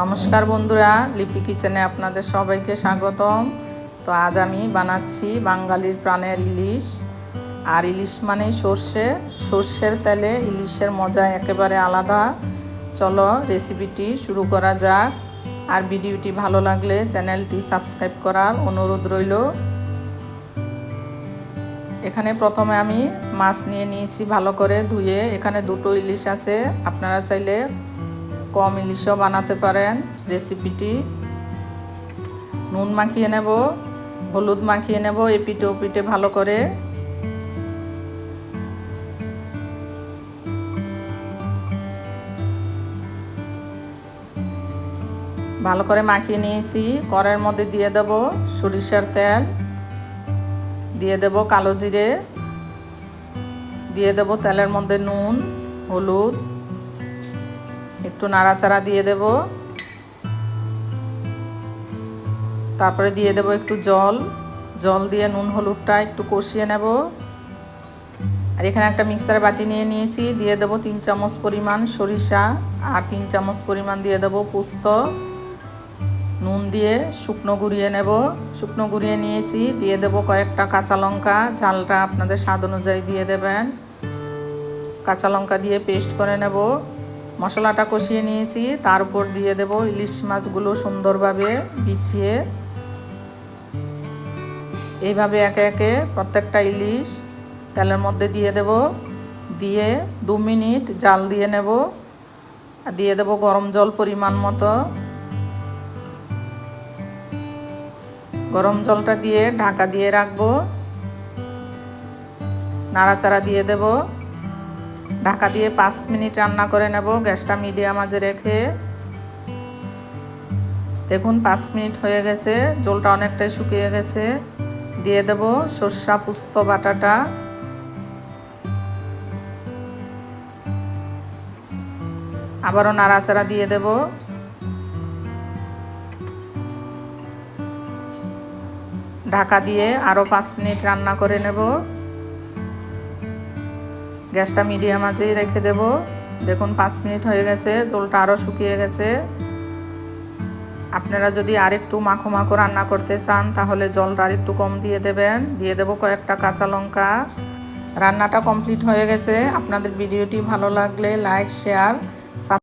নমস্কার বন্ধুরা, লিপি কিচেনে আপনাদের সবাইকে স্বাগতম। তো আজ আমি বানাচ্ছি বাঙালির প্রাণের ইলিশ। আর ইলিশ মানেই সর্ষে। সর্ষের তেলে ইলিশের মজা একেবারে আলাদা। চলো রেসিপিটি শুরু করা যাক। আর ভিডিওটি ভালো লাগলে চ্যানেলটি সাবস্ক্রাইব করার অনুরোধ রইল। এখানে প্রথমে আমি মাছ নিয়ে নিয়েছি ভালো করে ধুয়ে। এখানে দুটো ইলিশ আছে। আপনারা চাইলে কম ইলিশও বানাতে পারেন রেসিপিটি। নুন মাখিয়ে নেব, হলুদ মাখিয়ে নেব, এপিটে ওপিটে ভালো করে। ভালো করে মাখিয়ে নিয়েছি। কড়ের মধ্যে দিয়ে দেব সরিষার তেল। দিয়ে দেব কালো জিরে। দিয়ে দেব তেলের মধ্যে নুন, হলুদ। একটু নাড়াচাড়া দিয়ে দেব। তারপরে দিয়ে দেব একটু জল। জল দিয়ে নুন হলুদটা একটু কষিয়ে নেব। আর এখানে একটা মিক্সার বাটি নিয়ে নিয়েছি। দিয়ে দেব তিন চামচ পরিমাণ সরিষা আর তিন চামচ পরিমাণ দিয়ে দেব পোস্ত। নুন দিয়ে শুকনো গুঁড়িয়ে নেব। শুকনো গুঁড়িয়ে নিয়েছি। দিয়ে দেব কয়েকটা কাঁচা লঙ্কা। ঝালটা আপনাদের স্বাদ অনুযায়ী দিয়ে দেবেন। কাঁচা লঙ্কা দিয়ে পেস্ট করে নেব। মশলাটা কষিয়ে নিয়েছি, তার উপর দিয়ে দেব ইলিশ মাছগুলো সুন্দরভাবে বিছিয়ে। এইভাবে একে একে প্রত্যেকটা ইলিশ তেলের মধ্যে দিয়ে দেব, দিয়ে দু মিনিট জাল দিয়ে নেব দিয়ে দেব গরম জল পরিমাণ মতো। গরম জলটা দিয়ে ঢাকা দিয়ে রাখব, নাড়াচাড়া দিয়ে দেব। ঢাকা দিয়ে পাঁচ মিনিট রান্না করে নেব, গ্যাসটা মিডিয়াম আজে রেখে। দেখুন, পাঁচ মিনিট হয়ে গেছে, জলটা অনেকটাই শুকিয়ে গেছে। দিয়ে দেব সর্ষা পুস্ত বাটাটা। আবারও নাড়াচাড়া দিয়ে দেব। ঢাকা দিয়ে আরও পাঁচ মিনিট রান্না করে নেব। গ্যাসটা মিডিয়াম আঁচেই রেখে দেব। দেখুন, পাঁচ মিনিট হয়ে গেছে, জলটা আরও শুকিয়ে গেছে। আপনারা যদি আরেকটু মাখো মাখো রান্না করতে চান, তাহলে জলটা আরেকটু কম দিয়ে দেবেন। দিয়ে দেব কয়েকটা কাঁচা লঙ্কা। রান্নাটা কমপ্লিট হয়ে গেছে। আপনাদের ভিডিওটি ভালো লাগলে লাইক, শেয়ার